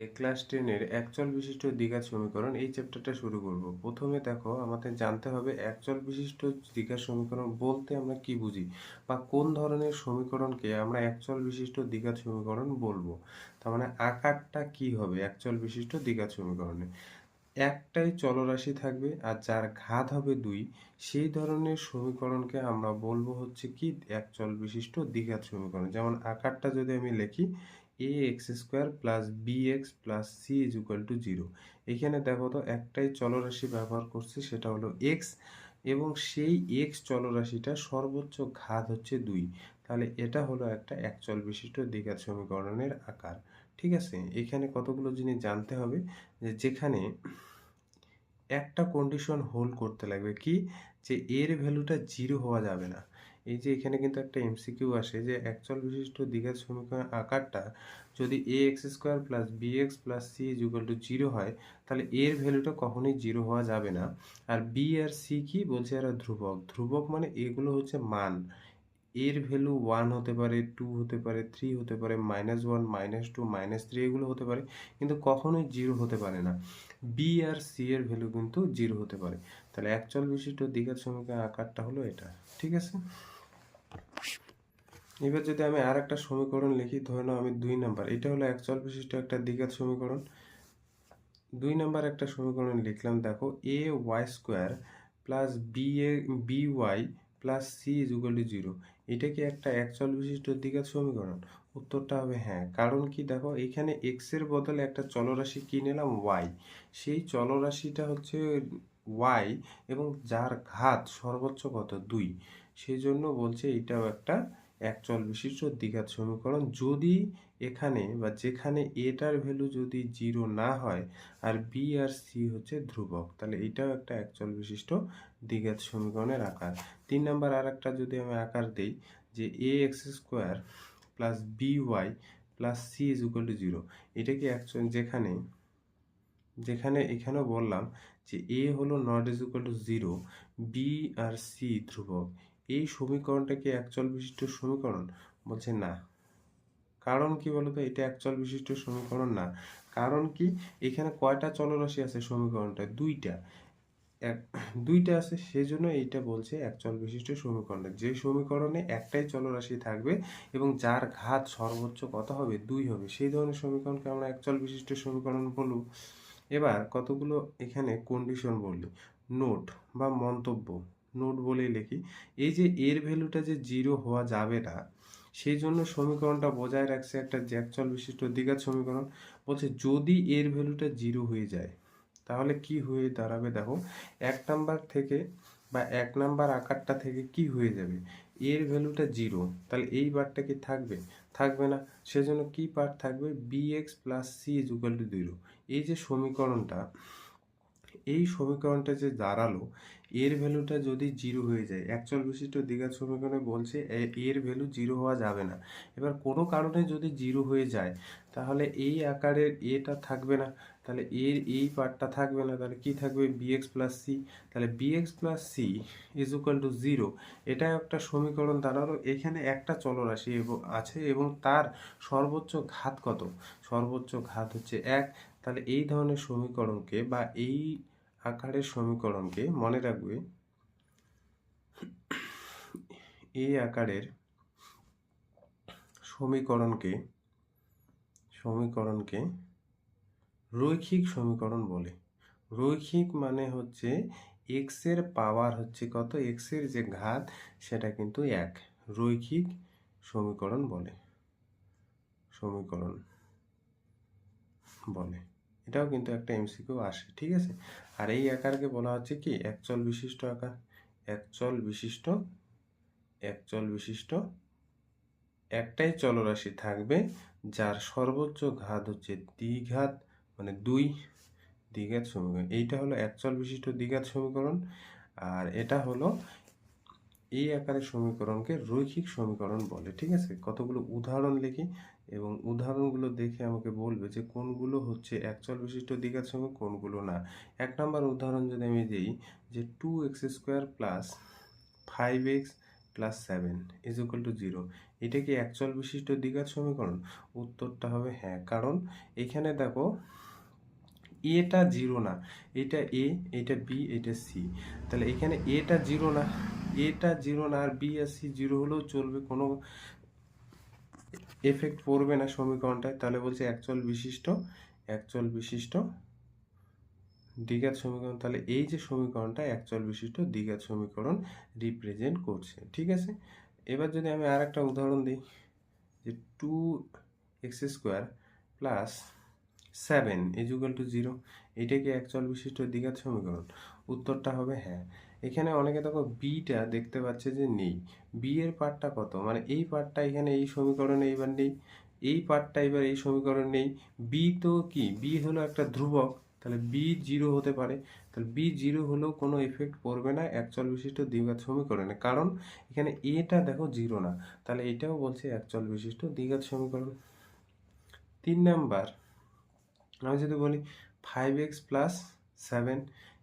Class টেনের একচল বিশিষ্ট দ্বিঘাত সমীকরণ এই চ্যাপ্টারটা শুরু করব। প্রথমে দেখো, আমাদের জানতে হবে একচল বিশিষ্ট দ্বিঘাত সমীকরণ বলতে আমরা কি বুঝি বা কোন ধরনের সমীকরণকে আমরা একচল বিশিষ্ট দ্বিঘাত সমীকরণ বলব? তার মানে আকারটা কি হবে একচল বিশিষ্ট দ্বিঘাত সমীকরণে? একটাই চলরাশি থাকবে আর যার ঘাত হবে দুই, সেই ধরনের সমীকরণকে আমরা বলব হচ্ছে কি একচল বিশিষ্ট দ্বিঘাত সমীকরণ। যেমন আকারটা যদি আমি লিখি a x square plus b x plus c is equal to zero এখানে দেখো তো একটাই চলরাশি ব্যবহার করছি, সেটা হলো এক্স এবং সেই এক্স চলরাশিটা সর্বোচ্চ ঘাত হচ্ছে দুই। তাহলে এটা হলো একটা একচল বিশিষ্ট দ্বিঘাত সমীকরণের আকার। ঠিক আছে? এখানে কতগুলো জিনিস জানতে হবে, যে যেখানে একটা কন্ডিশন হোল্ড করতে লাগবে। কি? যে এর ভ্যালুটা জিরো হওয়া যাবে না। এই যে এখানে কিন্তু একটা এমসিকিউ আসে যে একচল বিশিষ্ট দ্বিঘাত সমীকরণ আকারটা যদি a x square plus b x plus c equal to zero হয়, তাহলে এর ভ্যালুটা কখনোই জিরো হওয়া যাবে না। আর বি আর সি কি বলছে এরা ধ্রুবক। ধ্রুবক মানে এগুলো হচ্ছে মান। এর ভ্যালু ওয়ান হতে পারে টু হতে পারে থ্রি হতে পারে minus one minus two minus three এগুলো হতে পারে, কিন্তু কখনোই জিরো হতে পারে না। বি আর সি এর ভ্যালু কিন্তু জিরো হতে পারে। তাহলে একচল বিশিষ্ট দ্বিঘাত সমীকরণ আকারটা হলো এটা। ঠিক আছে? এবার যদি আমি আর একটা সমীকরণ লিখি, ধরে নাও আমি দুই নাম্বার। এটা হলো একচল বিশিষ্ট একটা দ্বিঘাত সমীকরণ। দুই নাম্বার একটা সমীকরণ লিখলাম, দেখো a y square plus b a b y plus c is to zero এটা কি একটা একচল বিশিষ্ট দ্বিঘাত সমীকরণ? উত্তরটা হবে হ্যাঁ। কারণ কি, দেখো, এখানে এক্সের বদলে একটা চলরাশি কি নিলাম? ওয়াই সেই চলরাশিটা হচ্ছে ওয়াই এবং যার ঘাত সর্বোচ্চ কত? দুই। সেই জন্য বলছে এটাও একটা একচল বিশিষ্ট দ্বিঘাত সমীকরণ যদি এখানে বা যেখানে এটার ভ্যালু যদি জিরো না হয় আর বি আর সি হচ্ছে ধ্রুবক, তাহলে এটাও একটা একচল বিশিষ্ট দ্বিঘাত সমীকরণের আকার। তিন নাম্বার আর একটা যদি আমি আকার দেই, যে a x square plus b y plus c is equal to zero এটা কি একচল যেখানে যেখানে এখানেও বললাম যে এ হলো not is equal to zero b R C ধ্রুবক এই সমীকরণটা কি একচল বিশিষ্ট সমীকরণ? বলছে না। কারণ কি বলতো? এটা একচল বিশিষ্ট সমীকরণ না। কারণ কি? এখানে কয়টা চলরাশি আছে সমীকরণটা দুইটা। এক, দুইটা আছে, সেজন্য এইটা বলছে একচল বিশিষ্ট সমীকরণ যে সমীকরণে একটাই চলরাশি থাকবে এবং যার ঘাত সর্বোচ্চ কত হবে? দুই হবে। সেই ধরনের সমীকরণকে আমরা একচল বিশিষ্ট সমীকরণ বলব। এবার কতগুলো এখানে কন্ডিশন বললি? নোট বা মন্তব্য। নোট বলে লিখি। এই যে এর ভ্যালুটা যে জিরো হওয়া যাবে না, সেই জন্য সমীকরণটা বজায় রাখছে একটা জ্যাকচল বিশিষ্ট দ্বিঘাত সমীকরণ। বলছে, যদি এর ভ্যালুটা জিরো হয়ে যায়, তাহলে কি হয়ে দাঁড়াবে দেখো? এক নাম্বার থেকে বা এক নাম্বার আকারটা থেকে কি হয়ে যাবে? এর ভ্যালুটা জিরো। তাহলে এই বারটা কি থাকবে? থাকবে না। সেজন্য কি পার্ট থাকবে? B x plus c is equal to zero এই যে সমীকরণটা, এই সমীকরণটা যে দাঁড়াল এর ভ্যালুটা যদি জিরো হয়ে যায়, একচল বিশিষ্ট দ্বিঘাত সমীকরণে বলছে এর ভ্যালু জিরো হওয়া যাবে না। এবার কোনো কারণে যদি জিরো হয়ে যায়, তাহলে এই আকারের এটা থাকবে না। তাহলে এর এই পার্টটা থাকবে না। তাহলে কি থাকবে? বিএক্স প্লাস সি তাহলে b x plus c is equal to zero এটা একটা সমীকরণ দাঁড়াল। এখানে একটা চলরাশি এবং, আছে এবং তার সর্বোচ্চ ঘাত কত? সর্বোচ্চ ঘাত হচ্ছে এক। তাহলে এই ধরনের সমীকরণকে বা এই আকারের সমীকরণকে মনে রাখবে। এই আকারের সমীকরণকে সমীকরণকে রৈখিক সমীকরণ বলে। রৈখিক মানে হচ্ছে এক্সের পাওয়ার হচ্ছে কত? এক্সের যে ঘাত, সেটা কিন্তু এক। রৈখিক সমীকরণ বলে। সমীকরণ বলে। এটাও কিন্তু একটা এমসিকিউ আসে, ঠিক আছে? আর এই আকারকে বলা হচ্ছে কি? একচল বিশিষ্ট আকার। একচল বিশিষ্ট একচল বিশিষ্ট একটাই চলরাশি থাকবে, যার সর্বোচ্চ ঘাত হচ্ছে দ্বিঘাত মানে দুই দ্বিঘাত সমীকরণ। এইটা হলো একচল বিশিষ্ট দ্বিঘাত সমীকরণ, আর এটা হলো এই আকারের সমীকরণকে রৈখিক সমীকরণ বলে, ঠিক আছে? কতগুলো উদাহরণ লিখি এবং উদাহরণগুলো দেখে আমাকে বলবে যে কোনগুলো হচ্ছে একচল বিশিষ্ট দ্বিঘাত সমীকরণ কোনগুলো না। এক নম্বর উদাহরণ যদি আমি দিই যে two x square plus five x plus seven is equal to zero এটা কি একচল বিশিষ্ট দ্বিঘাত সমীকরণ? উত্তরটা হবে হ্যাঁ কারণ এখানে দেখো এটা জিরো না, এটা এ এটা বি এটা সি তাহলে এখানে এটা জিরো না এটা জিরো না আর বি আর সি জিরো হলেও চলবে কোনো এফেক্ট পড়বে না সমীকরণটায়, তাহলে বলছে একচল বিশিষ্ট একচল বিশিষ্ট দ্বিঘাত সমীকরণ, তাহলে এই যে সমীকরণটা একচল বিশিষ্ট দ্বিঘাত সমীকরণ রিপ্রেজেন্ট করছে, ঠিক আছে? এবার যদি আমি আর একটা উদাহরণ দিই, যে two x square plus seven is equal to zero এটা কি একচল বিশিষ্ট দ্বিঘাত সমীকরণ, উত্তরটা হবে হ্যাঁ। এখানে অনেকে দেখো বিটা দেখতে পাচ্ছে যে নেই। বি এর পার্টটা কত? মানে এই পার্টটা এখানে এই সমীকরণে এবার নেই, এই পার্টটা এবার এই সমীকরণ নেই। বি তো কি? বি হলো একটা ধ্রুবক, তাহলে বি জিরো হতে পারে। তাহলে বি জিরো হলেও কোনো এফেক্ট পড়বে না একচল বিশিষ্ট দ্বিঘাত সমীকরণে। কারণ এখানে এটা দেখো জিরো না, তাহলে এটাও বলছে একচল বিশিষ্ট দ্বিঘাত সমীকরণ। তিন নাম্বার, আমি যদি বলি ফাইভ এক্স প্লাস সেভেন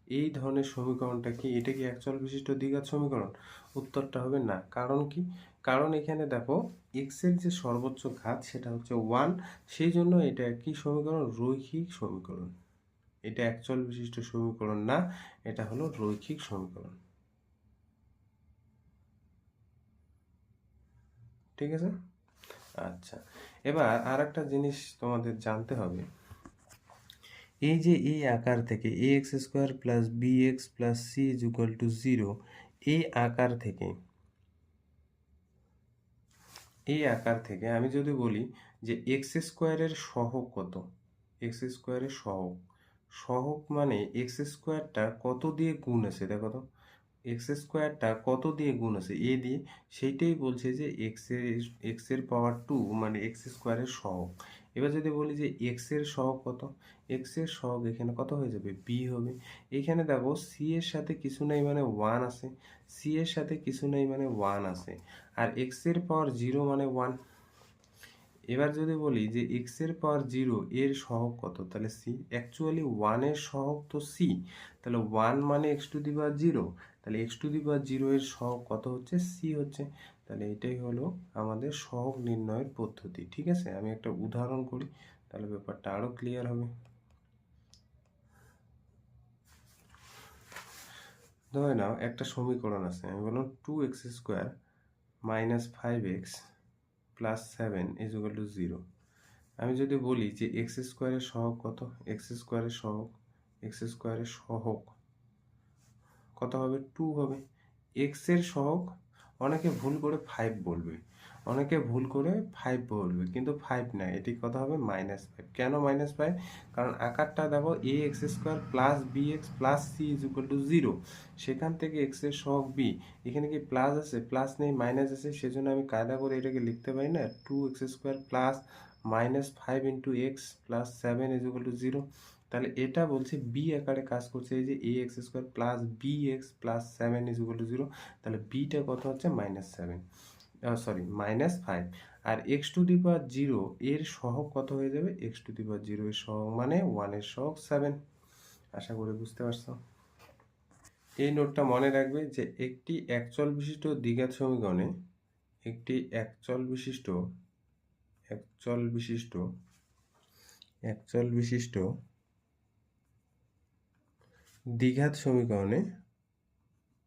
এই ধরনের সমীকরণটা কি? এটা কি একচল বিশিষ্ট দ্বিঘাত সমীকরণ? উত্তরটা হবে না। কারণ কি? কারণ এখানে দেখো এক্সের যে সর্বোচ্চ ঘাত সেটা হচ্ছে ওয়ান সেই জন্য এটা কি সমীকরণ? রৈখিক সমীকরণ। এটা একচল বিশিষ্ট সমীকরণ না, এটা হলো রৈখিক সমীকরণ। ঠিক আছে? আচ্ছা। এবার আর একটা জিনিস তোমাদের জানতে হবে। এই যে এই আকার থেকে a x square plus b x plus c is equal to zero এই আকার থেকে, এই আকার থেকে আমি যদি বলি যে এক্স স্কোয়ারের সহগ কত? এক্স স্কোয়ারের সহগ। সহগ মানে এক্স স্কোয়ারটা কত দিয়ে গুণ আছে? দেখো তো এক্স স্কোয়ারটা কত দিয়ে গুণ আছে? এ দিয়ে, সেইটাই বলছে যে এক্সের এক্স পাওয়ার টু মানে এক্স স্কোয়ারের সহগ। এবার যদি বলি যে এক্সের সহগ কত? এক্সের সহগ এখানে কত হয়ে যাবে? বি হবে। এখানে দেখো সি এর সাথে কিছু নেই মানে ওয়ান আছে। সি এর সাথে কিছু নেই মানে ওয়ান আছে। আর এক্সের পাওয়ার জিরো মানে ওয়ান এবার যদি বলি যে এক্সের পাওয়ার জিরো এর সহগ কত? তাহলে সি অ্যাকচুয়ালি ওয়ানের সহগ তো সি তাহলে ওয়ান মানে এক্স টু দি জিরো তাহলে এক্স টু দি জিরো এর সহগ কত হচ্ছে? সি হচ্ছে। তাহলে এটাই হলো আমাদের সহগ নির্ণয়ের পদ্ধতি, ঠিক আছে? আমি একটা উদাহরণ করি, তাহলে ব্যাপারটা আরও ক্লিয়ার হবে। ধরে নাও একটা সমীকরণ আছে, আমি বললাম two x square minus five x plus seven is equal to zero আমি যদি বলি যে এক্স স্কোয়ারের সহগ কত? এক্স স্কোয়ারের সহগ এক্স স্কোয়ারের সহগ কত হবে? টু হবে। এক্সের সহগ অনেকে ভুল করে ফাইভ বলবে। অনেকে ভুল করে ফাইভ বলবে, কিন্তু ফাইভ না এটি কত হবে মাইনাস ফাইভ কেন মাইনাস ফাইভ কারণ আকারটা দেখো a x square plus b x plus c is equal to zero সেখান থেকে এক্সের সহগ বি এখানে কি প্লাস আছে? প্লাস নেই মাইনাস আছে। সেজন্য আমি কায়দা করে এটাকে লিখতে পারি না। Two x square plus minus five into x plus seven is equal to zero তাহলে এটা বলছে বি আকারে কাজ করছে, এই যে a x square plus b x plus seven is equal to zero তাহলে বিটা কত হচ্ছে? Minus seven sorry minus five R x to the power zero এর সহগ কত হয়ে যাবে? X to the power zero এর সহগ মানে ওয়ানের সহগ সেভেন আশা করি বুঝতে পারছ? এই নোটটা মনে রাখবে যে একটি একচল বিশিষ্ট দ্বিঘাত সমীকরণে একটি একচল বিশিষ্ট একচল বিশিষ্ট একচল বিশিষ্ট দ্বিঘাত সমীকরণে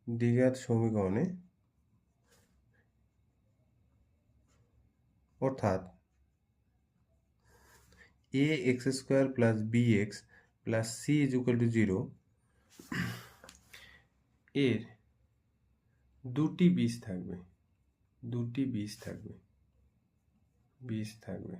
দ্বিঘাত সমীকরণে অর্থাৎ a x square plus b x plus c is equal to zero এর দুটি বীজ থাকবে, দুটি বীজ থাকবে বীজ থাকবে।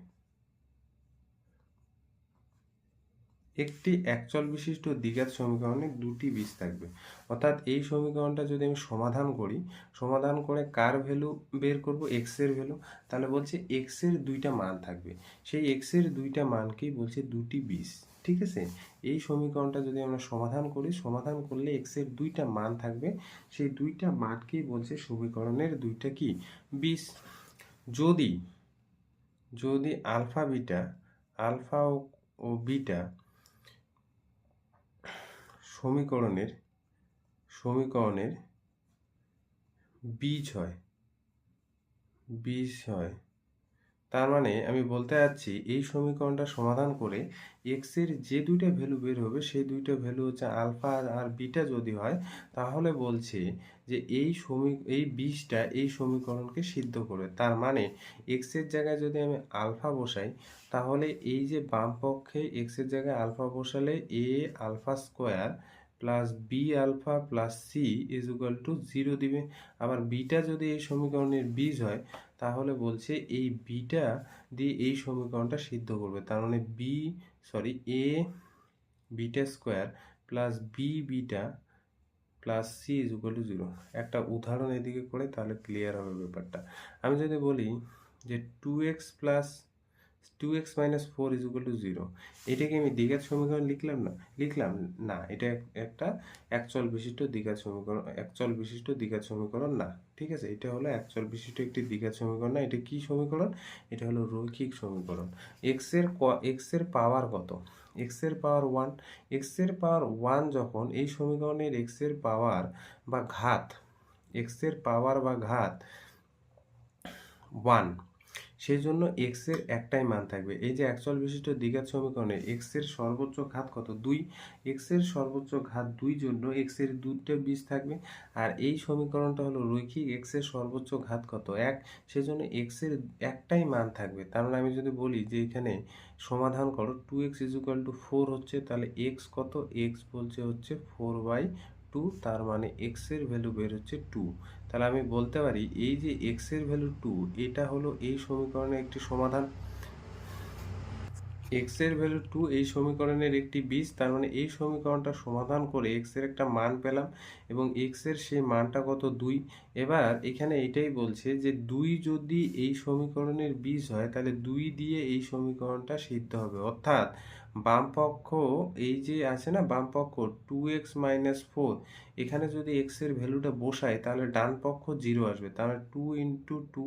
একটি একচল বিশিষ্ট দ্বিঘাত সমীকরণে দুটি বীজ থাকবে। অর্থাৎ এই সমীকরণটা যদি আমি সমাধান করি, সমাধান করে কার ভ্যালু বের করব? এক্সের ভ্যালু। তাহলে বলছে এক্সের দুইটা মান থাকবে। সেই এক্সের দুইটা মানকেই বলছে দুটি বীজ। ঠিক আছে? এই সমীকরণটা যদি আমরা সমাধান করি, সমাধান করলে এক্সের দুইটা মান থাকবে। সেই দুইটা মানকেই বলছে সমীকরণের দুইটা কি? বীজ। যদি যদি আলফা বিটা, আলফা ও বিটা সমীকরণের সমীকরণের বীজ হয় বীজ হয় তার মানে আমি বলতে যাচ্ছি এই সমীকরণটা সমাধান করে এক্সের যে দুইটা ভ্যালু বের হবে, সেই দুইটা ভ্যালু হচ্ছে আলফা আর বিটা যদি হয়, তাহলে বলছে যে এই সমী, এই বিশটা এই সমীকরণকে সিদ্ধ করবে তার মানে এক্সের জায়গায় যদি আমি আলফা বসাই, তাহলে এই যে বাম পক্ষে এক্সের জায়গায় আলফা বসালে a alpha square plus b alpha plus c is equal to zero দিবে। আবার বিটা যদি এই সমীকরণের বীজ হয় তাহলে বলছে এই বিটা দিয়ে এই সমীকরণটা সিদ্ধ করবে। তার মানে b sorry a beta square plus b beta plus c is equal to zero একটা উদাহরণ এদিকে করে তাহলে ক্লিয়ার হবে ব্যাপারটা। আমি যদি বলি যে two x plus two x minus four is equal to zero এটাকে আমি দ্বিঘাত সমীকরণ লিখলাম না? লিখলাম, না, এটা এক- একটা একচল বিশিষ্ট দ্বিঘাত সমীকরণ একচল বিশিষ্ট দ্বিঘাত সমীকরণ না। ঠিক আছে? এটা হলো একচল বিশিষ্ট একটি দ্বিঘাত সমীকরণ না। এটা কি সমীকরণ? এটা হলো রৈখিক সমীকরণ। এক্সের এক্সের পাওয়ার কত? এক্সের পাওয়ার ওয়ান এক্সের পাওয়ার ওয়ান যখন এই সমীকরণের এক্সের পাওয়ার বা ঘাত এক্সের পাওয়ার বা ঘাত ওয়ান সেই জন্য এক্সের একটাই মান থাকবে। এই যে একচল বিশিষ্ট দ্বিঘাত সমীকরণে এক্সের সর্বোচ্চ ঘাত কত? দুই। এক্সের সর্বোচ্চ ঘাত দুই জন্য এক্সের দুইটা বীজ থাকবে। আর এই সমীকরণটা হলো রৈখিক এক্সের সর্বোচ্চ ঘাত কত? এক। সেজন্য এক্সের একটাই মান থাকবে। তার মানে আমি যদি বলি যে এখানে সমাধান করো two x is equal to four হচ্ছে, তাহলে এক্স কত? এক্স বলছে হচ্ছে ফোর বাই টু তার মানে এক্সের ভ্যালু বের হচ্ছে টু তাহলে আমি বলতে পারি, এই যে এক্সের ভ্যালু টু এটা হলো এই সমীকরণের একটি সমাধান। এক্সের ভ্যালু টু এই সমীকরণের একটি বীজ, তার মানে এই সমীকরণটা সমাধান করে এক্সের একটা মান পেলাম এবং এক্সের সেই মানটা কত দুই। এবার এখানে এটাই বলছে যে দুই যদি এই সমীকরণের বীজ হয়, তাহলে দুই দিয়ে এই সমীকরণটা সিদ্ধ হবে। অর্থাৎ বাম পক্ষ, এই যে আছে না, বাম পক্ষ টু এক্স মাইনাস ফোর এখানে যদি এক্সের ভ্যালুটা বসাই, তাহলে ডান পক্ষ জিরো আসবে। মানে two into two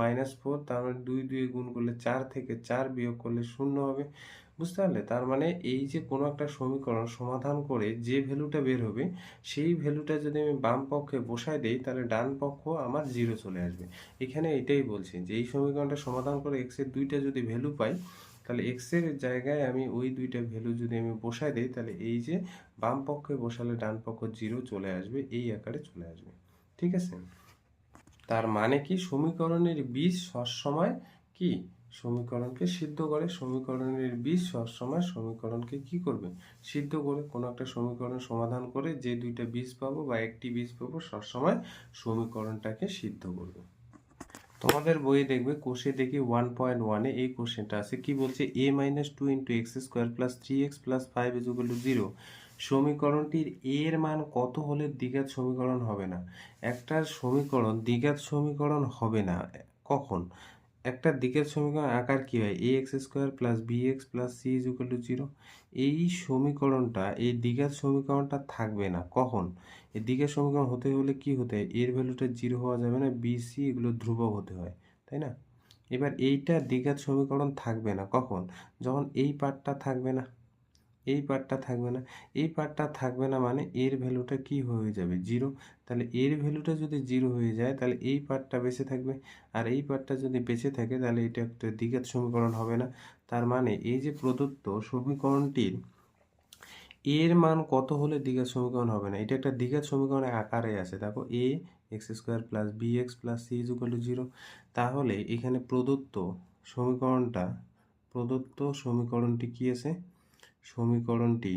minus four তার মানে দুই দুই গুণ করলে চার থেকে চার বিয়োগ করলে শূন্য হবে। বুঝতে পারলে? তার মানে এই যে কোনো একটা সমীকরণ সমাধান করে যে ভ্যালুটা বের হবে, সেই ভ্যালুটা যদি আমি বাম পক্ষে বসাই দেই, তাহলে ডান পক্ষ আমার জিরো চলে আসবে। এখানে এটাই বলছি যে, এই সমীকরণটা সমাধান করে এক্সের দুইটা যদি ভ্যালু পাই তাহলে এক্সের জায়গায় আমি ওই দুইটা ভ্যালু যদি আমি বসাই দিই, তাহলে এই যে বাম পক্ষে বসালে ডান পক্ষ জিরো চলে আসবে, এই আকারে চলে আসবে। ঠিক আছে? তার মানে কি? সমীকরণের বীজ সবসময় কি? সমীকরণকে সিদ্ধ করে। সমীকরণের বীজ সবসময় সমীকরণকে কি করবে? সিদ্ধ করে। কোনো একটা সমীকরণ সমাধান করে যে দুইটা বীজ পাবো বা একটি বীজ পাবো, সবসময় সমীকরণটাকে সিদ্ধ করবে। তোমাদের বইয়ে দেখবে কোষে দেখি ওয়ান পয়েন্ট ওয়ানে এই কোশ্চেনটা আছে, কি বলছে a minus two into x square plus three x plus five is to zero সমীকরণটির এর মান কত হলে দ্বিঘাত সমীকরণ হবে না? একটা সমীকরণ দ্বিঘাত সমীকরণ হবে না, কখন? একটা দ্বিঘাত সমীকরণ আকার কি হয়? A x square plus b x plus c is to zero এই সমীকরণটা, এই দ্বিঘাত সমীকরণটা থাকবে না, কখন? দ্বিঘাত সমীকরণ হতে হলে কি হতে হয়? এর ভ্যালুটা জিরো হওয়া যাবে না বি সি এগুলো ধ্রুবক হতে হয়, তাই না? এবার এইটা দ্বিঘাত সমীকরণ থাকবে না, কখন? যখন এই পার্টটা থাকবে না, এই পার্টটা থাকবে না, এই পার্টটা থাকবে না মানে এর ভ্যালুটা কি হয়ে যাবে? জিরো তাহলে এর ভ্যালুটা যদি জিরো হয়ে যায়, তাহলে এই পার্টটা বেঁচে থাকবে। আর এই পার্টটা যদি বেঁচে থাকে, তাহলে এটা একটা দ্বিঘাত সমীকরণ হবে না। তার মানে এই যে প্রদত্ত সমীকরণটির এর মান কত হলে দ্বিঘাত সমীকরণ হবে না? এটা একটা দ্বিঘাত সমীকরণের আকারে আছে। দেখো a x square plus b x plus c is to zero তাহলে এখানে প্রদত্ত সমীকরণটা, প্রদত্ত সমীকরণটি কি আছে? সমীকরণটি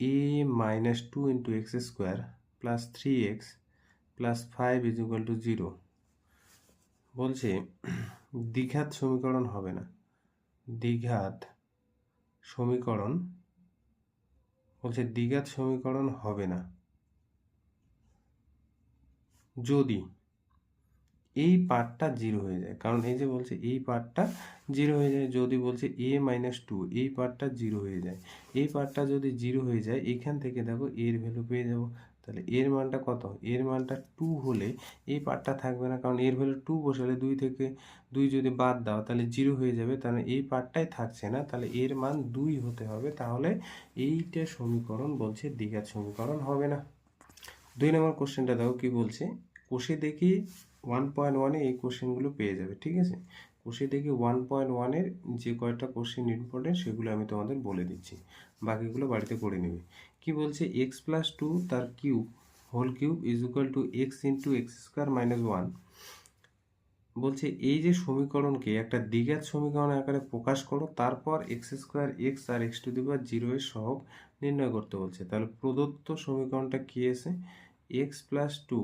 a minus two into x square plus three x plus five is to zero বলছে দ্বিঘাত সমীকরণ হবে না। দ্বিঘাত সমীকরণ, বলছে দ্বিঘাত সমীকরণ হবে না। যদি এই পার্টটা জিরো হয়ে যায়, কারণ এই যে বলছে এই পার্টটা জিরো হয়ে যায়, যদি বলছে এ মাইনাস টু এই পার্টটা জিরো হয়ে যায়। এই পার্টটা যদি জিরো হয়ে যায়, এখান থেকে দেখো এর ভ্যালু পেয়ে যাব। তাহলে এর মানটা কত? এর মানটা টু হলে এই পার্টটা থাকবে না, কারণ এর ভ্যালু টু বসালে দুই থেকে দুই যদি বাদ দাও, তাহলে জিরো হয়ে যাবে। তাহলে এই পার্টটাই থাকছে না, তাহলে এর মান দুই হতে হবে। তাহলে এইটা সমীকরণ বলছে দ্বিঘাত সমীকরণ হবে না। দুই নম্বর কোশ্চেনটা দেখো কি বলছে? কোষে দেখি ওয়ান পয়েন্ট ওয়ানে এই কোশ্চেনগুলো পেয়ে যাবে, ঠিক আছে? কোষে দেখি ওয়ান পয়েন্ট ওয়ানের যে কয়েকটা কোশ্চেন ইম্পর্টেন্ট সেগুলো আমি তোমাদের বলে দিচ্ছি। বাকিগুলো বাড়িতে করে নেবে। কি বলছে? এক্স প্লাস টু তার cube whole cube is equal to x into x square minus one বলছে, এই যে সমীকরণকে একটা দ্বিঘাত সমীকরণ আকারে প্রকাশ করো, তারপর x square x R x to the power zero এর সহগ নির্ণয় করতে বলছে। তাহলে প্রদত্ত সমীকরণটা কি আছে? X plus two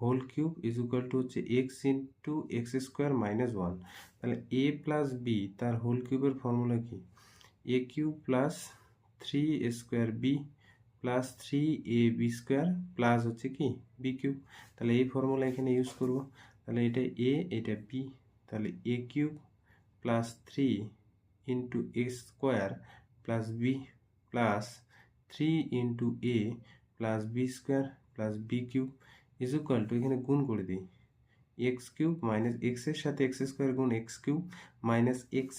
whole cube is equal to হচ্ছে x into x square minus one তাহলে এ প্লাস বি তার হোল কিউবের ফর্মুলা কি? A cube plus three square b plus three a b square plus হচ্ছে কি B cube তাহলে এই formula এখানে ইউজ করব। তাহলে এটা এ এটা বি তাহলে a cube plus three into x square plus b plus three into a plus b square plus b cube is equal to এখানে গুণ করে দিই। এক্স কিউব মাইনাস এক্সের সাথে এক্স স্কোয়ার গুণ এক্স কিউব মাইনাস এক্স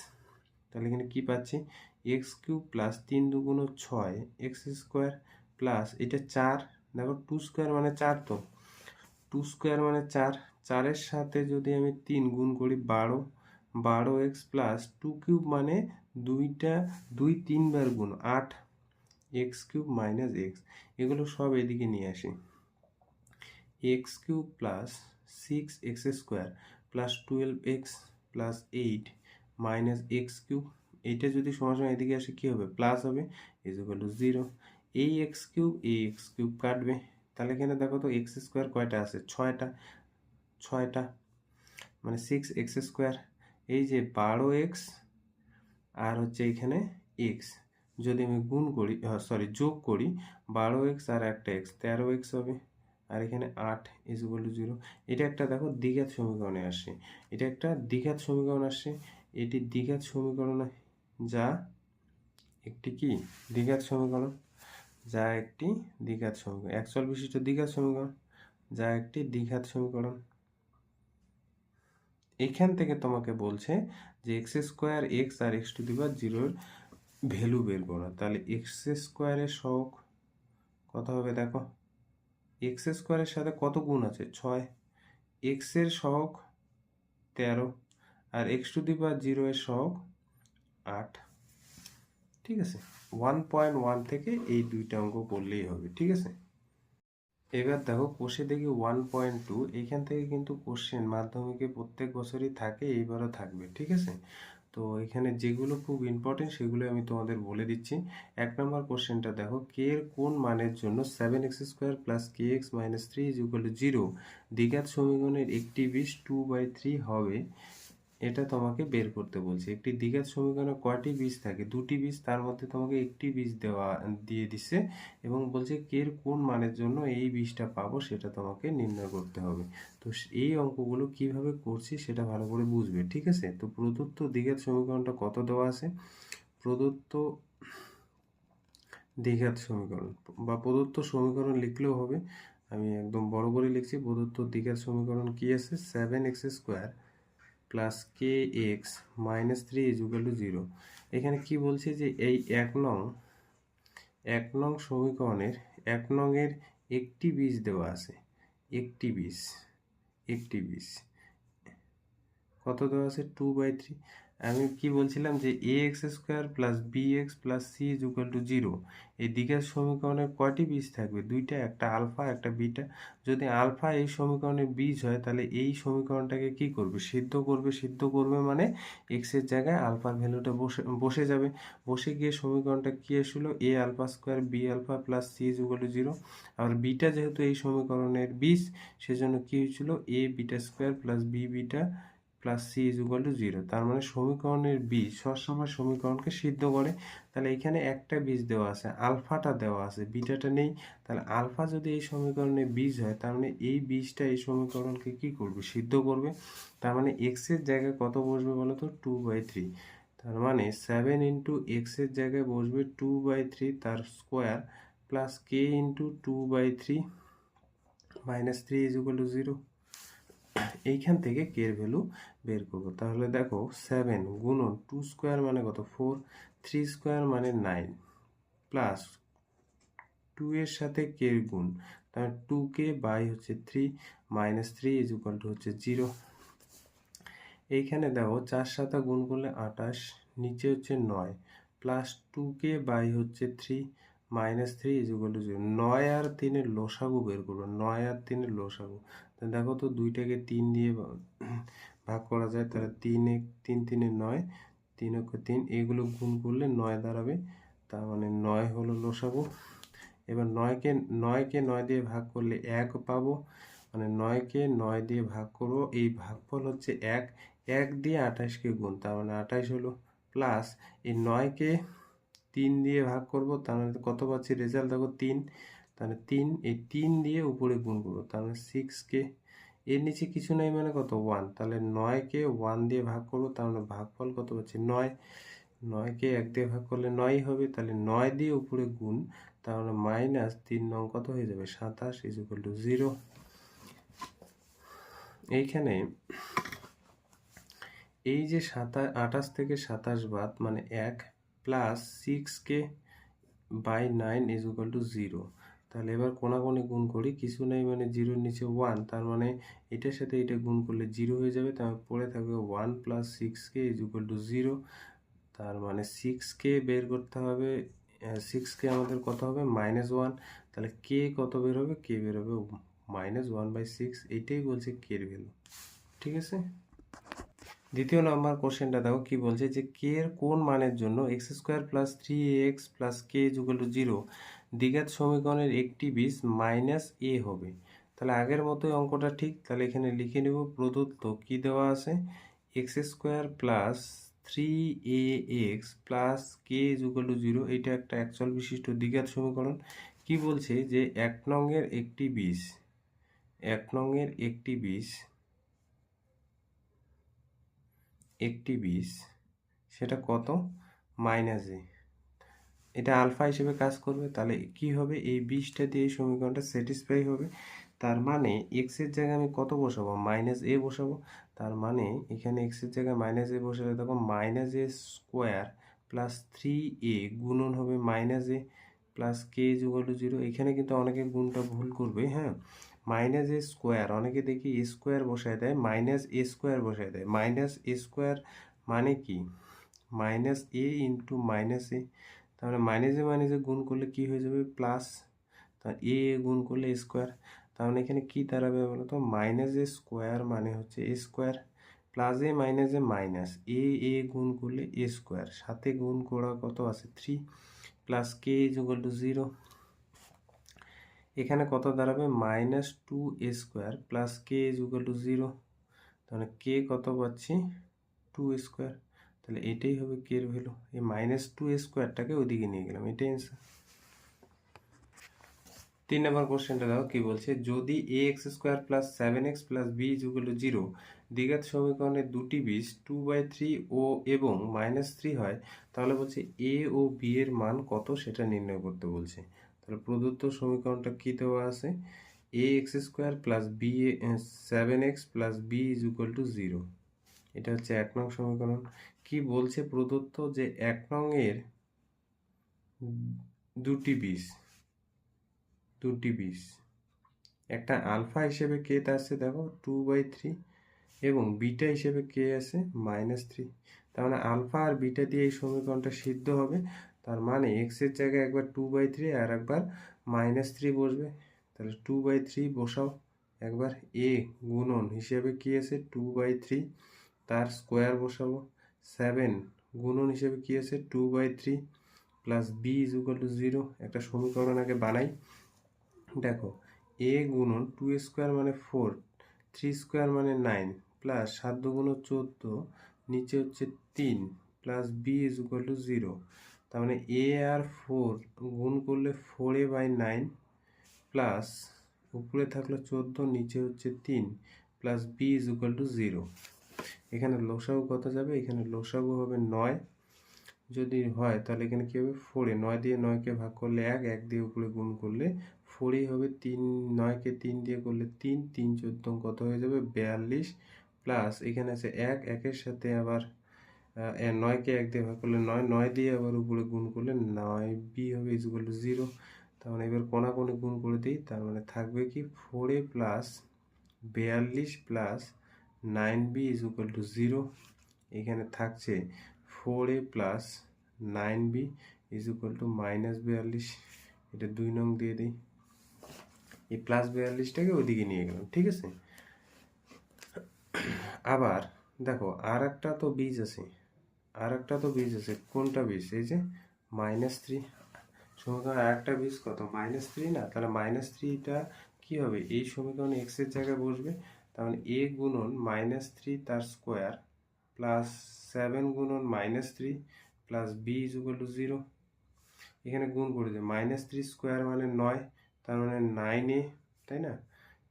তাহলে এখানে কি পাচ্ছি? এক্স কিউব প্লাস তিন দুগুণ ছয়, এক্স স্কোয়ার প্লাস এটা চার। দেখো টু স্কোয়ার মানে চার তো। টু স্কোয়ার মানে চার। চারের সাথে যদি আমি তিন গুণ করি বারো বারো এক্স প্লাস টু কিউব মানে দুইটা, দুই তিনবার গুণ আট, এক্স কিউব মাইনাস এক্স। এগুলো সব এদিকে নিয়ে আসি। X cube plus six x square plus twelve x plus eight minus x cube এইটা যদি সমান সমান এদিকে আসে কী হবে? প্লাস হবে ইজ ইকুয়াল টু জিরো এই এক্স কিউব এই এক্স কিউব কাটবে। তাহলে এখানে দেখো তো এক্স স্কোয়ার কয়টা আছে? ছয়টা। ছয়টা। মানে সিক্স এক্স স্কোয়ার এই যে বারো এক্স আর হচ্ছে এখানে এক্স যদি আমি গুণ করি সরি যোগ করি, বারো এক্স আর একটা এক্স তেরো এক্স হবে। আর এখানে আট ইজ ইকুয়াল টু জিরো এটা একটা দেখো দ্বিঘাত সমীকরণে আসে। এটা একটা দ্বিঘাত সমীকরণ আসে। এটি দ্বিঘাত সমীকরণ যা একটি কি? দ্বিঘাত সমীকরণ। যা একটি দ্বিঘাত সমীকরণ। একচল বিশিষ্ট দ্বিঘাত সমীকরণ। যা একটি দ্বিঘাত সমীকরণ। এখান থেকে তোমাকে বলছে যে এক্স স্কোয়ার এক্স আর এক্স টু দি পাওয়ার জিরোর ভ্যালু বের করো। তাহলে এক্স স্কোয়ারের সহগ কত হবে দেখো? এক্স স্কোয়ারের সাথে কত গুণ আছে? ছয়। এক্সের সহগ তেরো। আর x to the power zero এর সহগ আট। ঠিক আছে? ওয়ান পয়েন্ট ওয়ান থেকে এই দুইটা অঙ্ক করলেই হবে, ঠিক আছে? এবার দেখো, কোষে দেখি ওয়ান পয়েন্ট টু এইখান থেকে কিন্তু কোশ্চেন মাধ্যমিকে প্রত্যেক বছরই থাকে, এইবারও থাকবে, ঠিক আছে? তো এখানে যেগুলো খুব ইম্পর্টেন্ট সেগুলো আমি তোমাদের বলে দিচ্ছি। এক নম্বর কোশ্চেনটা দেখো কে এর কোন মানের জন্য seven x square plus k x minus three is equal to zero দ্বিঘাত সমীকরণের একটি বিশ টু বাই থ্রি হবে। এটা তোমাকে বের করতে বলছে। একটি দ্বিঘাত সমীকরণে কয়টি বীজ থাকে? দুটি বীজ, তার মধ্যে তোমাকে একটি বীজ দেওয়া, দিয়ে দিছে এবং বলছে কের কোন মানের জন্য এই বীজটা পাবো সেটা তোমাকে নির্ণয় করতে হবে। তো এই অঙ্কগুলো কীভাবে করছি সেটা ভালো করে বুঝবে, ঠিক আছে? তো প্রদত্ত দ্বিঘাত সমীকরণটা কত দেওয়া আছে? প্রদত্ত দ্বিঘাত সমীকরণ, বা প্রদত্ত সমীকরণ লিখলেও হবে। আমি একদম বড় করে লিখছি, প্রদত্ত দ্বিঘাত সমীকরণ কি আছে? Seven x square plus k x minus three is equal to zero এখানে কি বলছে যে এই এক নং এক নং সমীকরণের, এক নংয়ের একটি বীজ দেওয়া আছে। একটি বীজ একটি বীজ। কত দেওয়া আছে? টু বাই থ্রি আমি কি বলছিলাম যে a x square plus b x plus c is equal to zero এই দীঘার সমীকরণের কয়টি বীজ থাকবে? দুইটা, একটা আলফা একটা বিটা যদি আলফা এই সমীকরণের বীজ হয়, তাহলে এই সমীকরণটাকে কি করবে? সিদ্ধ করবে। সিদ্ধ করবে মানে এক্সের জায়গায় আলফার ভ্যালুটা বসে বসে যাবে। বসে গিয়ে সমীকরণটা কী এসেছিল a alpha square b alpha plus c is equal to zero R beta যেহেতু এই সমীকরণের বীজ, সেজন্য কী হয়েছিল? A beta square plus b beta plus c is equal to zero তার মানে সমীকরণের বীজ সবসময় সমীকরণকে সিদ্ধ করে। তাহলে এখানে একটা বীজ দেওয়া আছে, আলফাটা দেওয়া আছে, বিটাটা নেই। তাহলে আলফা যদি এই সমীকরণে বীজ হয়, তার মানে এই বীজটা এই সমীকরণকে কি করবে? সিদ্ধ করবে। তার মানে এক্সের জায়গায় কত বসবে বলো তো? টু বাই থ্রি তার মানে সেভেন ইন্টু এক্সের জায়গায় বসবে টু বাই থ্রি তার square plus k into two by three minus three is equal to zero এইখান থেকে কে এর ভ্যালু বের করব। তাহলে দেখো সেভেন গুণন টু স্কোয়ার মানে কত? ফোর থ্রি স্কোয়ার মানে নাইন প্লাস টু এর সাথে কে এর গুণ। তাহলে টু কে বাই হচ্ছে three minus three is equal হচ্ছে জিরো এইখানে দেখো চার সাতা গুণ করলে আঠাশ নিচে হচ্ছে নয় প্লাস টু কে বাই হচ্ছে three minus three is equal to zero নয় আর তিনের লসাগু বের করব, নয় আর তিনের লসাগু। তা দেখো তো দুইটাকে তিন দিয়ে ভাগ করা যায়, তাহলে তিন এক, তিন তিনে নয়, তিন একে তিন, এগুলো গুণ করলে নয় দাঁড়াবে। তার মানে নয় হলো লসাগু। এবার নয়কে নয়কে নয় দিয়ে ভাগ করলে এক পাবো। মানে নয়কে নয় দিয়ে ভাগ করব, এই ভাগফল হচ্ছে এক। এক দিয়ে আঠাশকে গুণ, তার মানে আঠাশ হলো প্লাস এই নয়কে তিন দিয়ে ভাগ করব, তার মানে কত পাচ্ছি? রেজাল্ট দেখো তিন তাহলে তিন, এই তিন দিয়ে উপরে গুণ করব, তার মানে সিক্সকে এর নিচে কিছু নাই মানে কত? ওয়ান তাহলে নয়কে ওয়ান দিয়ে ভাগ করব মানে ভাগফল কত পাচ্ছি? নয় নয়কে এক দিয়ে ভাগ করলে নয়ই হবে, তাহলে নয় দিয়ে উপরে গুণ মানে মাইনাস তিন নং কত হয়ে যাবে? সাতাশ ইজ ইকুয়াল টু জিরো এইখানে এই যে সাতাশ আঠাশ থেকে সাতাশ বাদ মানে এক plus six k by nine is equal to zero তাহলে এবার কোনাগুনি গুণ করি, কিছু নেই মানে জিরোর নিচে ওয়ান তার মানে এটার সাথে এটা গুণ করলে জিরো হয়ে যাবে তার পরে থাকবে one plus six k is equal to zero তার মানে সিক্সকে বের করতে হবে সিক্সকে আমাদের কত হবে? মাইনাস ওয়ান তাহলে কে কত বের হবে? কে বের হবে মাইনাস ওয়ান বাই সিক্স এইটাই বলছে কে এর ভ্যালু ঠিক আছে? দ্বিতীয় নাম্বার কোশ্চেনটা দেখো কি বলছে যে কে এর কোন মানের জন্য x square plus three x plus k যুগল জিরো দ্বিঘাত সমীকরণের একটি বীজ মাইনাস এ হবে। তাহলে আগের মতোই অঙ্কটা ঠিক, তাহলে এখানে লিখে নেব প্রদত্ত কি দেওয়া আছে? X square plus three a x plus k যুগল জিরো এটা একটা অ্যাকচুয়াল বিশিষ্ট দ্বিঘাত সমীকরণ। কি বলছে যে এক নংয়ের একটি বীজ, এক নংয়ের একটি বীজ একটি বিষ, সেটা কত? Minus a. এটা আলফা হিসেবে কাজ করবে, তাহলে কি হবে? এই বিশটা দিয়ে এই সমীকরণটা স্যাটিসফাই হবে। তার মানে এক্সের জায়গায় আমি কত বসাবো? মাইনাস এ বসাবো। তার মানে এখানে এক্সের জায়গায় মাইনাস এ বসালে দেখো minus a square plus three a গুণন হবে মাইনাস এ প্লাস কে যুগল জিরো এখানে কিন্তু অনেকে গুণটা ভুল করবে হ্যাঁ? Minus a square. অনেকে দেখি স্কোয়ার বসায় দেয়, মাইনাস এ স্কোয়ার বসায় দেয়। মাইনাস এ স্কোয়ার মানে কি? Minus a into minus a. তাহলে মাইনাসে মাইনাসে গুণ করলে কি হয়ে যাবে? প্লাস। তা এ গুণ করলে স্কোয়ার। তাহলে এখানে কি দাঁড়াবে বলো তো? মাইনাস এ স্কোয়ার মানে হচ্ছে a square. Plus a minus a minus. A a গুণ করলে এ স্কোয়ার। সাথে গুণ করা কত আছে? Three. Plus k is to zero. এখানে কত দাঁড়াবে? Minus two a square plus k is equal to zero. তাহলে কে কত পাচ্ছি? Two square. তাহলে এটাই হবে কে এর ভ্যালু? এই মাইনাস টু এ স্কোয়ারটাকে ওইদিকে নিয়ে গেলাম, এটাই অ্যান্সার তিন নম্বর কোশ্চেনটা দাও কি বলছে? যদি a x square plus seven x plus b to zero, দ্বিঘাত সমীকরণের দুটি বীজ টু বাই থ্রি ও এবং মাইনাস থ্রি হয়, তাহলে বলছে এ ও বি এর মান কত সেটা নির্ণয় করতে বলছে। তাহলে প্রদত্ত সমীকরণটা কী দেওয়া আছে? A x square plus b seven x plus b is equal to zero এটা হচ্ছে এক নং সমীকরণ। কি বলছে প্রদত্ত যে এক নং এর দুটি বীজ? দুটি বীজ। একটা আলফা হিসেবে কে আছে দেখো? টু বাই থ্রি এবং বিটা হিসেবে কে আছে? মাইনাস থ্রি তার মানে আলফা আর বিটা দিয়ে এই সমীকরণটা সিদ্ধ হবে। তার মানে এক্সের জায়গায় একবার টু বাই থ্রি আর একবার মাইনাস থ্রি বসবে। তাহলে টু বাই থ্রি বসাও। একবার এ গুণন হিসেবে কি আছে? টু বাই থ্রি তার স্কোয়ার বসাবো। সেভেন গুণন হিসেবে কি আছে? Two by three plus b is equal to zero একটা সমীকরণ আগে বানাই। দেখো এ গুণন টু স্কোয়ার মানে ফোর থ্রি স্কোয়ার মানে নাইন প্লাস সাত দুগুণ চোদ্দ, নিচে হচ্ছে তিন plus b is equal to zero তার মানে এ আর ফোর গুণ করলে four a by nine plus উপরে থাকল চোদ্দ, নিচে হচ্ছে তিন plus b is equal to zero এখানে লসাগু কত যাবে? এখানে লসাগু হবে নয়। যদি হয়, তাহলে এখানে কী হবে? ফোরে নয় দিয়ে নয়কে ভাগ করলে এক এক দিয়ে উপরে গুণ করলে ফোরেই হবে তিন, নয়কে তিন দিয়ে করলে তিন তিন চোদ্দ কত হয়ে যাবে? বিয়াল্লিশ। প্লাস এখানে আছে এক, একের সাথে আবার নয়কে এক দিয়ে ভাগ করলে নয় নয় দিয়ে আবার উপরে গুণ করলে নয় বি হবে ইজ টু জিরো তার মানে এবার কোনাকুনি গুণ করে দিই, তার মানে থাকবে কি ফোর এ প্লাস বিয়াল্লিশ plus nine b is equal to zero এখানে থাকছে four a plus nine b is equal to minus বিয়াল্লিশ। এটা দুই নং দিয়ে দিই। এই প্লাস বিয়াল্লিশটাকে ওইদিকে নিয়ে গেলাম, ঠিক আছে? আবার দেখো, আর একটা তো বীজ আছে। আর একটা তো বীজ আছে, কোনটা বীজ? এই যে মাইনাস থ্রি সমীকরণ আর একটা বীজ কত? মাইনাস থ্রি না? তাহলে মাইনাস থ্রিটা কী হবে? এই সমীকরণ এক্সের জায়গায় বসবে, তার মানে এ গুণন মাইনাস থ্রি তার স্কোয়ার প্লাস সেভেন গুণন minus three plus b is equal to zero এখানে গুণ করে দেয় মাইনাস থ্রি স্কোয়ার মানে নয়, তার মানে নাইন এ তাই না?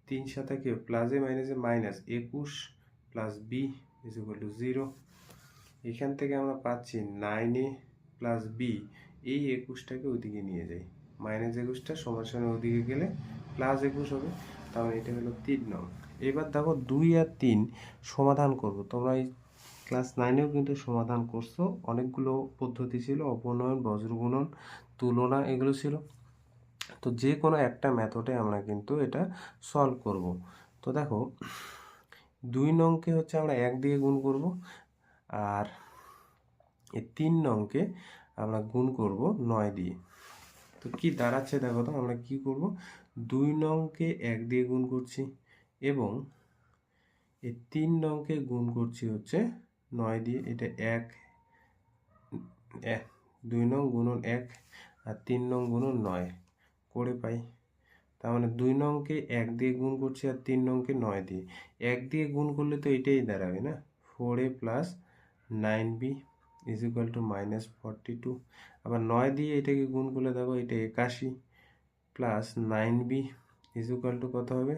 তিন সাথে কি? প্লাসে মাইনাসে মাইনাস একুশ plus b is equal to zero এখান থেকে আমরা পাচ্ছি নাইন এ প্লাস বি এই একুশটাকে ওদিকে নিয়ে যাই। মাইনাস একুশটা সমান সমান ওদিকে গেলে প্লাস একুশ হবে তাহলে এটা হলো তিন নং। এবার দেখো দুই আর তিন সমাধান করব। তোমরা এই ক্লাস নাইনেও কিন্তু সমাধান করছ। অনেকগুলো পদ্ধতি ছিল, অপনয়ন, বজ্রগুণন, তুলনা, এগুলো ছিল। তো যে কোনো একটা মেথডে আমরা কিন্তু এটা সলভ করব। তো দেখো, দুই নংকে হচ্ছে আমরা এক দিয়ে গুণ করব। আর এই তিন নংকে আমরা গুণ করব নয় দিয়ে। তো কি দাঁড়াচ্ছে দেখো তো, আমরা কি করব? দুই নংকে এক দিয়ে গুণ করছি এবং এই তিন নংকে গুণ করছি হচ্ছে নয় দিয়ে। এটা এক দুই নং গুণন এক আর তিন নং গুণন নয়, করে পাই। তার মানে দুই নংকে এক দিয়ে গুণ করছি আর তিন নংকে নয় দিয়ে। এক দিয়ে গুণ করলে তো এটাই দাঁড়াবে না। Four a plus nine b is equal to minus forty two আবার নয় দিয়ে এটাকে গুণ করলে দেখো এটা একাশি plus nine b is equal to কত হবে?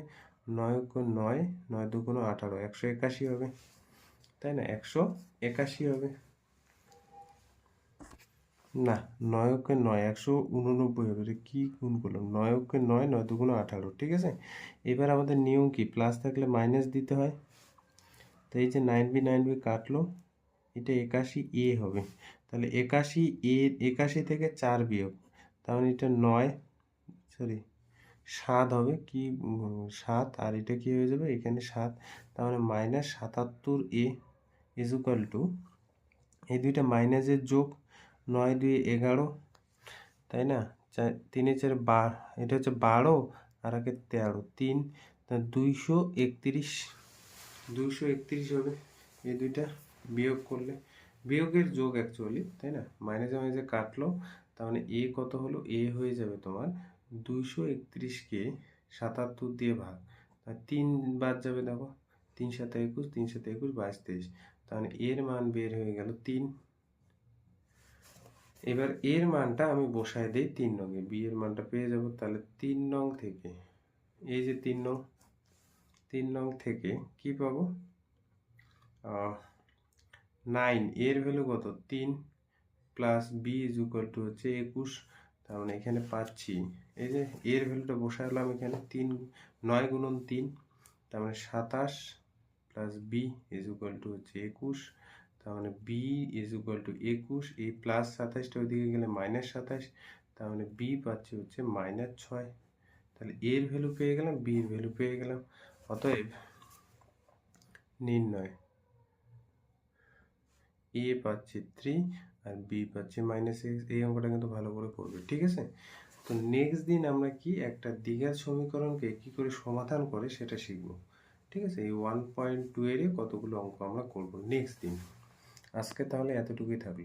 নয় নয় নয় দু কোনো আঠারো। একশো একাশি হবে। তাই না? একশো একাশি হবে। না নয়কে নয়, একশো উননব্বই হবে। এটা কী গুণ করলাম? নয়কে নয় নয় দুগুণ আঠারো, ঠিক আছে? এবার আমাদের নিয়ম কি? প্লাস থাকলে মাইনাস দিতে হয়। তো এই যে নাইন বি নাইন বি কাটলো এটা একাশি এ হবে। তাহলে একাশি এ, একাশি থেকে চার বিয়োগ। তাহলে এটা নয় সরি সাত হবে কি, সাত, আর এটা কি হয়ে যাবে? এখানে সাত তাহলে মাইনাস সাতাত্তর এ ইজ ইকুয়াল টু এই দুইটা মাইনাসের যোগ নয় দুই এগারো, তাই না? চার, তিনে চার বার, এটা হচ্ছে বারো, আর আগে তেরো, তিন দুইশো একত্রিশ দুইশো একত্রিশ হবে এই দুইটা। বিয়োগ করলে, বিয়োগের যোগ অ্যাকচুয়ালি তাই না? মাইনাসে মাইনাসে কাটলো, তার মানে এ কত হলো? এ হয়ে যাবে তোমার দুইশো একত্রিশকে সাতাত্তর দিয়ে ভাগ। তিন বাদ যাবে দেখো, তিন সাথে একুশ, তিন সাথে একুশ, বাইশ, তেইশ। তাহলে এর মান বের হয়ে গেল তিন। এবার এর মানটা আমি বসায় দিই তিন নংয়ে বি এর মানটা পেয়ে যাব তাহলে তিন নং থেকে, এই যে তিন নং তিন নং থেকে কি পাবো? নাইন, এর ভ্যালু কত? তিন plus b is equal to হচ্ছে একুশ, তার মানে এখানে পাচ্ছি। এই যে এর ভ্যালুটা বসালাম এখানে, তিন, নয় গুণন তিন, তার মানে সাতাশ plus b is equal to হচ্ছে একুশ, তার মানে বি ইজ ইকুয়াল টু একুশ, এই প্লাস সাতাশটা ওইদিকে গেলে মাইনাস সাতাশ, তার মানে বি পাচ্ছি হচ্ছে মাইনাস ছয়। তাহলে এর ভ্যালু পেয়ে গেলাম বির ভ্যালু পেয়ে গেলাম, অতএব নির্ণয়। এ পাচ্ছি থ্রি আর বি পাচ্ছি মাইনাস এক্স এই অঙ্কটা কিন্তু ভালো করে করবে, ঠিক আছে? তো নেক্সট দিন আমরা কি একটা দ্বিঘাত সমীকরণকে কি করে সমাধান করে সেটা শিখব, ঠিক আছে? এই ওয়ান পয়েন্ট টু এর কতগুলো অঙ্ক আমরা করব নেক্সট দিন। আজকে তাহলে এতটুকুই থাকল।